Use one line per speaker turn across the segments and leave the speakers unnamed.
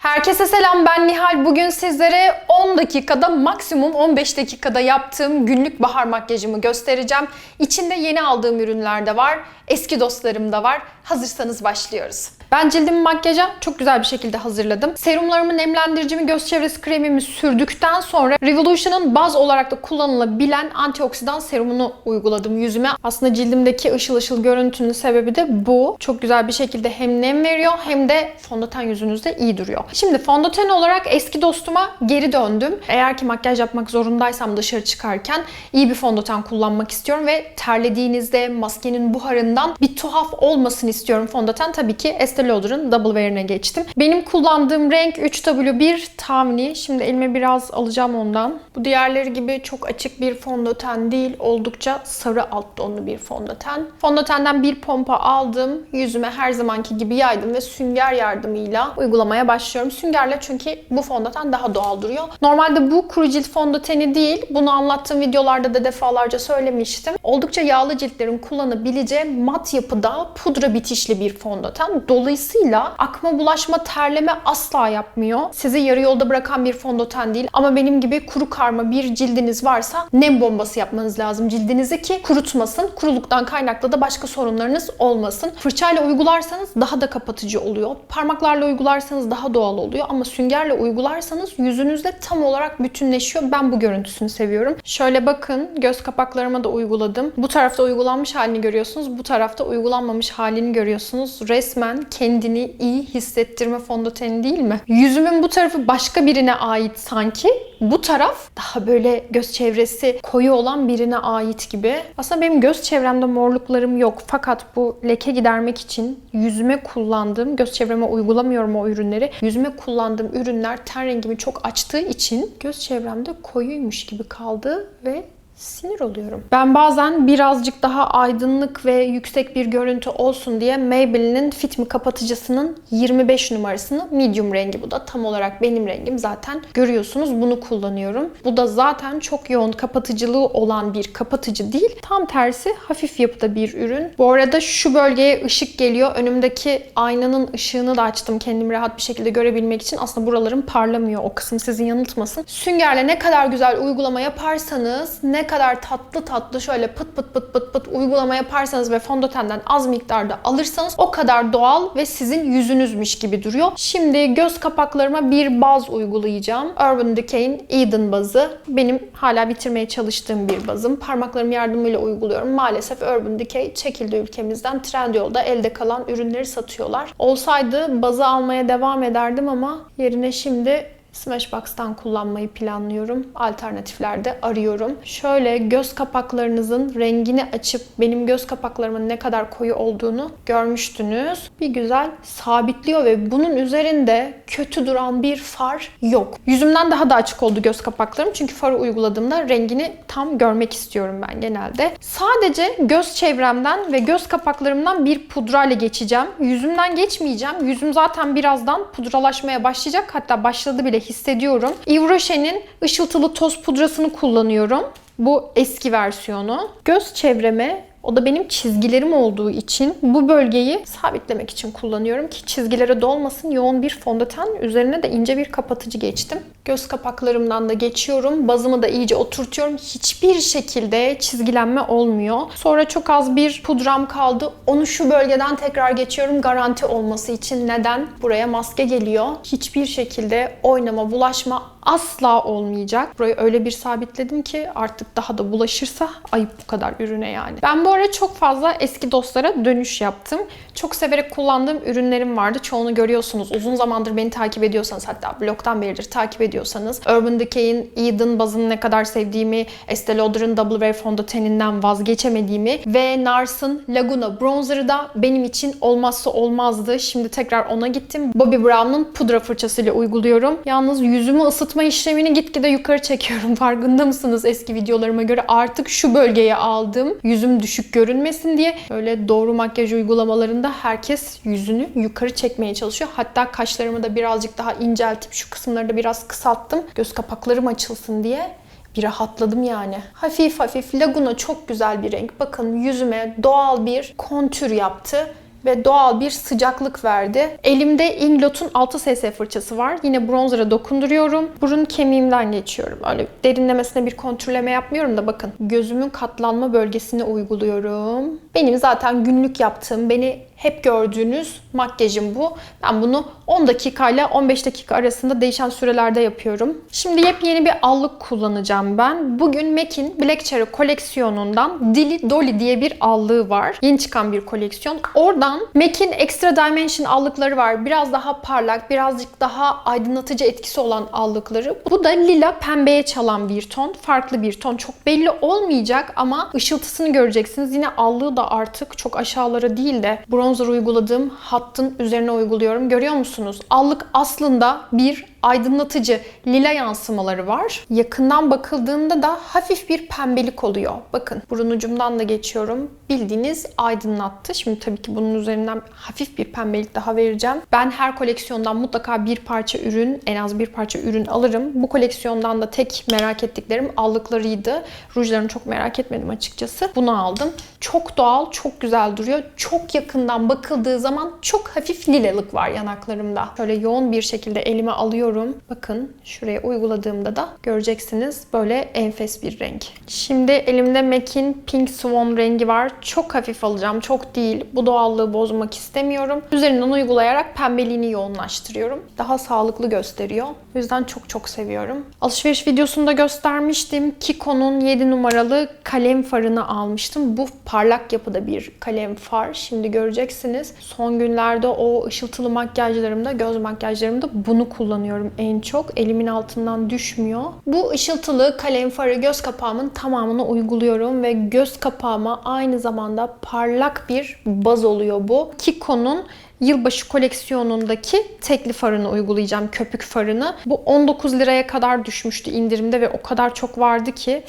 Herkese selam ben Nihal. Bugün sizlere 10 dakikada maksimum 15 dakikada yaptığım günlük bahar makyajımı göstereceğim. İçinde yeni aldığım ürünler de var. Eski dostlarım da var. Hazırsanız başlıyoruz. Ben cildimi makyaja çok güzel bir şekilde hazırladım. Serumlarımı, nemlendiricimi, göz çevresi kremimi sürdükten sonra Revolution'ın baz olarak da kullanılabilen antioksidan serumunu uyguladım yüzüme. Aslında cildimdeki ışıl ışıl görüntünün sebebi de bu. Çok güzel bir şekilde hem nem veriyor hem de fondöten yüzünüzde iyi duruyor. Şimdi fondöten olarak eski dostuma geri döndüm. Eğer ki makyaj yapmak zorundaysam dışarı çıkarken iyi bir fondöten kullanmak istiyorum ve terlediğinizde maskenin buharından bir tuhaf olmasın istiyorum fondöten. Tabii ki Estee Lauder'ın Double Wear'ine geçtim. Benim kullandığım renk 3W1 Tawny. Şimdi elime biraz alacağım ondan. Bu diğerleri gibi çok açık bir fondöten değil. Oldukça sarı alt tonlu bir fondöten. Fondötenden bir pompa aldım. Yüzüme her zamanki gibi yaydım ve sünger yardımıyla uygulamaya başlıyorum. Süngerle çünkü bu fondöten daha doğal duruyor. Normalde bu kuru cilt fondöteni değil. Bunu anlattığım videolarda da defalarca söylemiştim. Oldukça yağlı ciltlerin kullanabileceği mat yapıda pudra bitişli bir fondöten. Dolayısıyla akma, bulaşma, terleme asla yapmıyor. Sizi yarı yolda bırakan bir fondöten değil. Ama benim gibi kuru karma bir cildiniz varsa nem bombası yapmanız lazım cildinizi ki kurutmasın. Kuruluktan kaynaklı da başka sorunlarınız olmasın. Fırçayla uygularsanız daha da kapatıcı oluyor. Parmaklarla uygularsanız daha doğal oluyor ama süngerle uygularsanız yüzünüzde tam olarak bütünleşiyor. Ben bu görüntüsünü seviyorum. Şöyle bakın göz kapaklarıma da uyguladım. Bu tarafta uygulanmış halini görüyorsunuz. Bu tarafta uygulanmamış halini görüyorsunuz. Resmen kendini iyi hissettirme fondöteni değil mi? Yüzümün bu tarafı başka birine ait sanki. Bu taraf daha böyle göz çevresi koyu olan birine ait gibi. Aslında benim göz çevremde morluklarım yok. Fakat bu leke gidermek için yüzüme kullandığım, göz çevreme uygulamıyorum o ürünleri. Yüzüme kullandığım ürünler ten rengimi çok açtığı için göz çevremde koyuymuş gibi kaldı ve sinir oluyorum. Ben bazen birazcık daha aydınlık ve yüksek bir görüntü olsun diye Maybelline'in Fit Me kapatıcısının 25 numarasını medium rengi bu da tam olarak benim rengim zaten görüyorsunuz bunu kullanıyorum. Bu da zaten çok yoğun kapatıcılığı olan bir kapatıcı değil. Tam tersi hafif yapıda bir ürün. Bu arada şu bölgeye ışık geliyor. Önümdeki aynanın ışığını da açtım kendimi rahat bir şekilde görebilmek için. Aslında buralarım parlamıyor. O kısım sizi yanıltmasın. Süngerle ne kadar güzel uygulama yaparsanız ne kadar tatlı tatlı şöyle pıt pıt pıt pıt pıt uygulama yaparsanız ve fondötenden az miktarda alırsanız o kadar doğal ve sizin yüzünüzmüş gibi duruyor. Şimdi göz kapaklarıma bir baz uygulayacağım. Urban Decay'in Eden bazı. Benim hala bitirmeye çalıştığım bir bazım. Parmaklarım yardımıyla uyguluyorum. Maalesef Urban Decay çekildi ülkemizden. Trendyol'da elde kalan ürünleri satıyorlar. Olsaydı bazı almaya devam ederdim ama yerine şimdi Smashbox'tan kullanmayı planlıyorum. Alternatiflerde arıyorum. Şöyle göz kapaklarınızın rengini açıp benim göz kapaklarımın ne kadar koyu olduğunu görmüştünüz. Bir güzel sabitliyor ve bunun üzerinde kötü duran bir far yok. Yüzümden daha da açık oldu göz kapaklarım. Çünkü farı uyguladığımda rengini tam görmek istiyorum ben genelde. Sadece göz çevremden ve göz kapaklarımdan bir pudrayla geçeceğim. Yüzümden geçmeyeceğim. Yüzüm zaten birazdan pudralaşmaya başlayacak. Hatta başladı bile hissediyorum. Yves Rocher'in ışıltılı toz pudrasını kullanıyorum. Bu eski versiyonu. Göz çevreme o da benim çizgilerim olduğu için bu bölgeyi sabitlemek için kullanıyorum ki çizgilere dolmasın. Yoğun bir fondöten üzerine de ince bir kapatıcı geçtim. Göz kapaklarımdan da geçiyorum. Bazımı da iyice oturtuyorum. Hiçbir şekilde çizgilenme olmuyor. Sonra çok az bir pudram kaldı. Onu şu bölgeden tekrar geçiyorum garanti olması için. Neden? Buraya maske geliyor. Hiçbir şekilde oynama, bulaşma asla olmayacak. Burayı öyle bir sabitledim ki artık daha da bulaşırsa ayıp bu kadar ürüne yani. Ben bu ara çok fazla eski dostlara dönüş yaptım. Çok severek kullandığım ürünlerim vardı. Çoğunu görüyorsunuz. Uzun zamandır beni takip ediyorsanız hatta blogdan beridir takip ediyorsanız Urban Decay'in Eden bazını ne kadar sevdiğimi, Estee Lauder'ın Double Wear fondöteninden vazgeçemediğimi ve Nars'ın Laguna Bronzer'ı da benim için olmazsa olmazdı. Şimdi tekrar ona gittim. Bobbi Brown'un pudra fırçasıyla uyguluyorum. Yalnız yüzümü ısıtma işlemini gitgide yukarı çekiyorum. Farkında mısınız eski videolarıma göre? Artık şu bölgeye aldım. Yüzüm düşük görünmesin diye. Öyle doğru makyaj uygulamalarında herkes yüzünü yukarı çekmeye çalışıyor. Hatta kaşlarımı da birazcık daha inceltip şu kısımları da biraz kısalttım. Göz kapaklarım açılsın diye. Bir rahatladım yani. Hafif hafif Laguna çok güzel bir renk. Bakın yüzüme doğal bir kontür yaptı. Ve doğal bir sıcaklık verdi. Elimde Inglot'un 6SS fırçası var. Yine bronzera dokunduruyorum. Burun kemiğimden geçiyorum. Öyle derinlemesine bir kontrolleme yapmıyorum da bakın. Gözümün katlanma bölgesine uyguluyorum. Benim zaten günlük yaptığım, beni hep gördüğünüz makyajım bu. Ben bunu 10 dakikayla 15 dakika arasında değişen sürelerde yapıyorum. Şimdi yepyeni bir allık kullanacağım ben. Bugün MAC'in Black Cherry koleksiyonundan Dilly Dolly diye bir allığı var. Yeni çıkan bir koleksiyon. Oradan MAC'in Extra Dimension allıkları var. Biraz daha parlak, birazcık daha aydınlatıcı etkisi olan allıkları. Bu da lila pembeye çalan bir ton. Farklı bir ton. Çok belli olmayacak ama ışıltısını göreceksiniz. Yine allığı da artık çok aşağılara değil de bronzer uyguladığım hattın üzerine uyguluyorum. Görüyor musunuz? Allık aslında bir aydınlatıcı lila yansımaları var. Yakından bakıldığında da hafif bir pembelik oluyor. Bakın burun ucumdan da geçiyorum. Bildiğiniz aydınlattı. Şimdi tabii ki bunun üzerinden hafif bir pembelik daha vereceğim. Ben her koleksiyondan mutlaka bir parça ürün, en az bir parça ürün alırım. Bu koleksiyondan da tek merak ettiklerim allıklarıydı. Rujlarını çok merak etmedim açıkçası. Bunu aldım. Çok doğal, çok güzel duruyor. Çok yakından bakıldığı zaman çok hafif lilalık var yanaklarımda. Şöyle yoğun bir şekilde elime alıyorum. Bakın şuraya uyguladığımda da göreceksiniz böyle enfes bir renk. Şimdi elimde MAC'in Pink Swan rengi var. Çok hafif alacağım, çok değil. Bu doğallığı bozmak istemiyorum. Üzerinden uygulayarak pembeliğini yoğunlaştırıyorum. Daha sağlıklı gösteriyor. O yüzden çok çok seviyorum. Alışveriş videosunda göstermiştim. Kiko'nun 7 numaralı kalem farını almıştım. Bu parlak yapıda bir kalem far. Şimdi göreceksiniz. Son günlerde o ışıltılı makyajlarımda, göz makyajlarımda bunu kullanıyorum en çok. Elimin altından düşmüyor. Bu ışıltılı kalem farı göz kapağımın tamamını uyguluyorum ve göz kapağıma aynı zamanda parlak bir baz oluyor bu. Kiko'nun yılbaşı koleksiyonundaki tekli farını uygulayacağım, köpük farını. Bu 19 liraya kadar düşmüştü indirimde ve o kadar çok vardı ki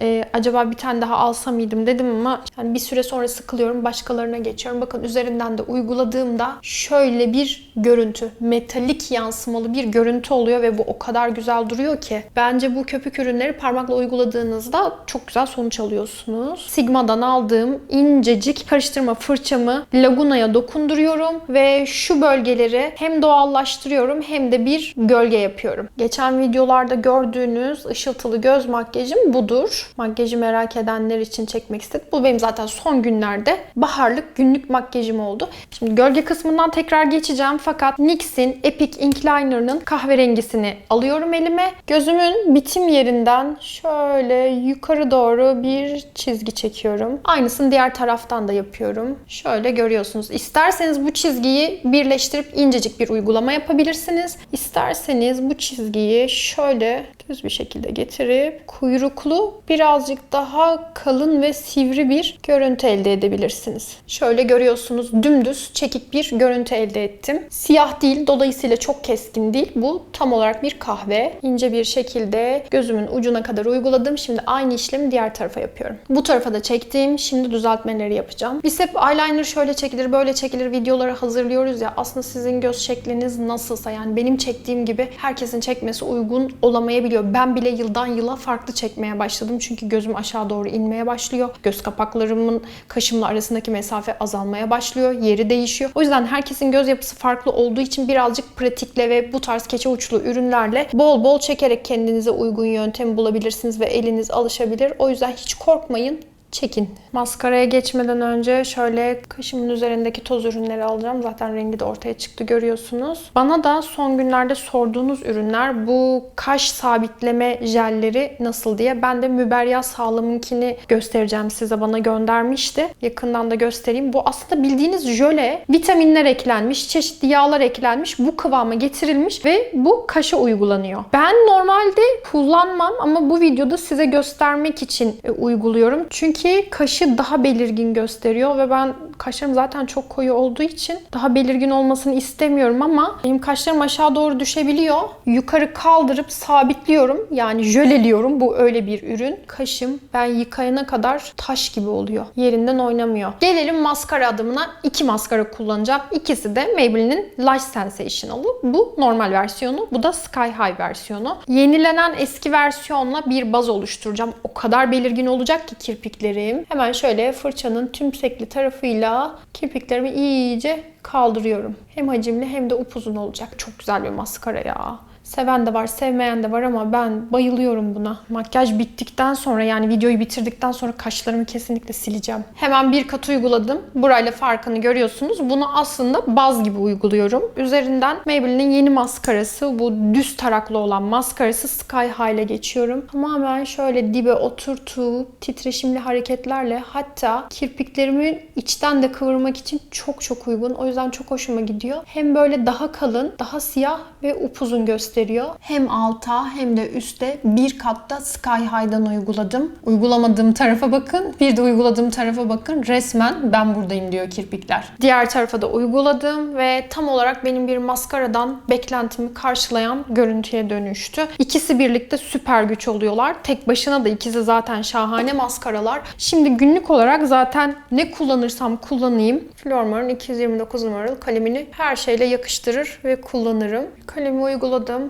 ee, acaba bir tane daha alsam mıydım dedim ama yani bir süre sonra sıkılıyorum başkalarına geçiyorum. Bakın üzerinden de uyguladığımda şöyle bir görüntü, metalik yansımalı bir görüntü oluyor ve bu o kadar güzel duruyor ki. Bence bu köpük ürünleri parmakla uyguladığınızda çok güzel sonuç alıyorsunuz. Sigma'dan aldığım incecik karıştırma fırçamı Laguna'ya dokunduruyorum ve şu bölgeleri hem doğallaştırıyorum hem de bir gölge yapıyorum. Geçen videolarda gördüğünüz ışıltılı göz makyajım budur. Makyajı merak edenler için çekmek istedim. Bu benim zaten son günlerde baharlık günlük makyajım oldu. Şimdi gölge kısmından tekrar geçeceğim fakat NYX'in Epic Ink Liner'ının kahverengisini alıyorum elime. Gözümün bitim yerinden şöyle yukarı doğru bir çizgi çekiyorum. Aynısını diğer taraftan da yapıyorum. Şöyle görüyorsunuz. İsterseniz bu çizgiyi birleştirip incecik bir uygulama yapabilirsiniz. İsterseniz bu çizgiyi şöyle düz bir şekilde getirip kuyruklu birazcık daha kalın ve sivri bir görüntü elde edebilirsiniz. Şöyle görüyorsunuz dümdüz çekik bir görüntü elde ettim. Siyah değil dolayısıyla çok keskin değil. Bu tam olarak bir kahve. İnce bir şekilde gözümün ucuna kadar uyguladım. Şimdi aynı işlemi diğer tarafa yapıyorum. Bu tarafa da çektim. Şimdi düzeltmeleri yapacağım. Biz hep eyeliner şöyle çekilir böyle çekilir videoları hazırlıyoruz ya. Aslında sizin göz şekliniz nasılsa yani benim çektiğim gibi herkesin çekmesi uygun olamayabiliyor. Ben bile yıldan yıla farklı çekmeye başladım. Çünkü gözüm aşağı doğru inmeye başlıyor. Göz kapaklarımın kaşımla arasındaki mesafe azalmaya başlıyor. Yeri değişiyor. O yüzden herkesin göz yapısı farklı olduğu için birazcık pratikle ve bu tarz keçe uçlu ürünlerle bol bol çekerek kendinize uygun yöntemi bulabilirsiniz ve eliniz alışabilir. O yüzden hiç korkmayın çekin. Maskaraya geçmeden önce şöyle kaşımın üzerindeki toz ürünleri alacağım. Zaten rengi de ortaya çıktı görüyorsunuz. Bana da son günlerde sorduğunuz ürünler bu kaş sabitleme jelleri nasıl diye. Ben de Müberya Sağlam'ınkini göstereceğim size. Bana göndermişti. Yakından da göstereyim. Bu aslında bildiğiniz jöle. Vitaminler eklenmiş, çeşitli yağlar eklenmiş. Bu kıvama getirilmiş ve bu kaşa uygulanıyor. Ben normalde kullanmam ama bu videoda size göstermek için e, uyguluyorum. Çünkü ki kaşı daha belirgin gösteriyor ve ben kaşlarım zaten çok koyu olduğu için daha belirgin olmasını istemiyorum ama benim kaşlarım aşağı doğru düşebiliyor. Yukarı kaldırıp sabitliyorum. Yani jöleliyorum. Bu öyle bir ürün. Kaşım ben yıkayana kadar taş gibi oluyor. Yerinden oynamıyor. Gelelim maskara adımına. iki maskara kullanacağım. İkisi de Maybelline'in Lash Sensational'ı. Bu normal versiyonu. Bu da Sky High versiyonu. Yenilenen eski versiyonla bir baz oluşturacağım. O kadar belirgin olacak ki kirpiklerim. Hemen şöyle fırçanın tümsekli tarafıyla maskarayla kirpiklerimi iyice kaldırıyorum. Hem hacimli hem de upuzun olacak. Çok güzel bir maskara ya. Seven de var, sevmeyen de var ama ben bayılıyorum buna. Makyaj bittikten sonra yani videoyu bitirdikten sonra kaşlarımı kesinlikle sileceğim. Hemen bir kat uyguladım. Burayla farkını görüyorsunuz. Bunu aslında baz gibi uyguluyorum. Üzerinden Maybelline'in yeni maskarası, bu düz taraklı olan maskarası Sky High ile geçiyorum. Tamamen şöyle dibe oturtup titreşimli hareketlerle hatta kirpiklerimi içten de kıvırmak için çok çok uygun. O yüzden çok hoşuma gidiyor. Hem böyle daha kalın, daha siyah ve upuzun gösteriyor. Hem alta hem de üste bir katta Sky High'dan uyguladım. Uygulamadığım tarafa bakın, bir de uyguladığım tarafa bakın. Resmen ben buradayım diyor kirpikler. Diğer tarafa da uyguladım ve tam olarak benim bir maskaradan beklentimi karşılayan görüntüye dönüştü. İkisi birlikte süper güç oluyorlar. Tek başına da ikisi zaten şahane maskaralar. Şimdi günlük olarak zaten ne kullanırsam kullanayım. Flormar'ın 229 numaralı kalemini her şeyle yakıştırır ve kullanırım. Kalemi uyguladım.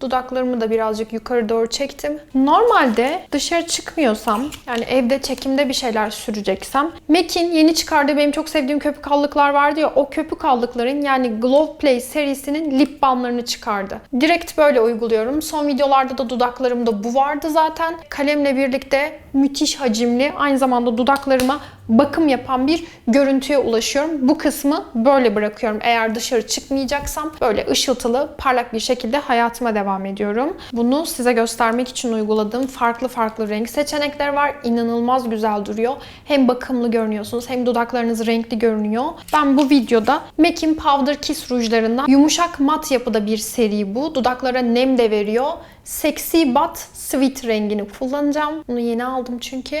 Dudaklarımı da birazcık yukarı doğru çektim. Normalde dışarı çıkmıyorsam yani evde çekimde bir şeyler süreceksem MAC'in yeni çıkardığı benim çok sevdiğim köpük allıklar vardı ya o köpük allıkların yani Glove Play serisinin lip balmlarını çıkardı. Direkt böyle uyguluyorum. Son videolarda da dudaklarımda bu vardı zaten. Kalemle birlikte müthiş hacimli aynı zamanda dudaklarıma bakım yapan bir görüntüye ulaşıyorum. Bu kısmı böyle bırakıyorum. Eğer dışarı çıkmayacaksam böyle ışıltılı, parlak bir şekilde hayatıma devam ediyorum. Bunu size göstermek için uyguladığım farklı farklı renk seçenekleri var. İnanılmaz güzel duruyor. Hem bakımlı görünüyorsunuz hem dudaklarınız renkli görünüyor. Ben bu videoda MAC'in Powder Kiss rujlarından yumuşak mat yapıda bir seri bu. Dudaklara nem de veriyor. Sexy But Sweet rengini kullanacağım. Bunu yeni aldım çünkü.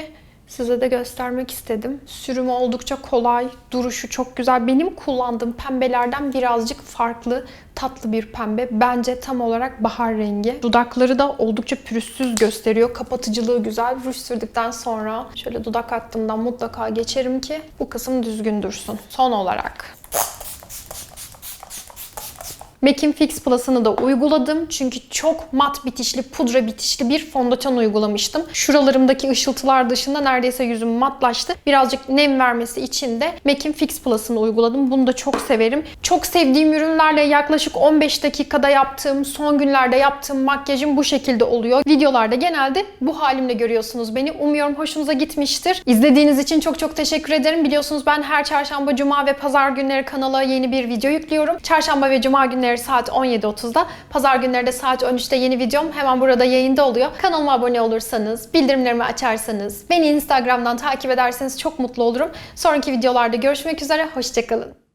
Size de göstermek istedim. Sürümü oldukça kolay, duruşu çok güzel. Benim kullandığım pembelerden birazcık farklı, tatlı bir pembe. Bence tam olarak bahar rengi. Dudakları da oldukça pürüzsüz gösteriyor. Kapatıcılığı güzel. Ruj sürdükten sonra şöyle dudak hattımdan mutlaka geçerim ki bu kısım düzgün dursun. Son olarak MAC'in Fix Plus'ını da uyguladım. Çünkü çok mat bitişli, pudra bitişli bir fondöten uygulamıştım. Şuralarımdaki ışıltılar dışında neredeyse yüzüm matlaştı. Birazcık nem vermesi için de MAC'in Fix Plus'ını uyguladım. Bunu da çok severim. Çok sevdiğim ürünlerle yaklaşık 15 dakikada yaptığım, son günlerde yaptığım makyajım bu şekilde oluyor. Videolarda genelde bu halimle görüyorsunuz beni. Umuyorum hoşunuza gitmiştir. İzlediğiniz için çok çok teşekkür ederim. Biliyorsunuz ben her çarşamba, cuma ve pazar günleri kanala yeni bir video yüklüyorum. Çarşamba ve cuma günleri saat 17.30'da, pazar günleri de saat 13'te yeni videom hemen burada yayında oluyor. Kanalıma abone olursanız, bildirimlerimi açarsanız, beni Instagram'dan takip ederseniz çok mutlu olurum. Sonraki videolarda görüşmek üzere, hoşçakalın.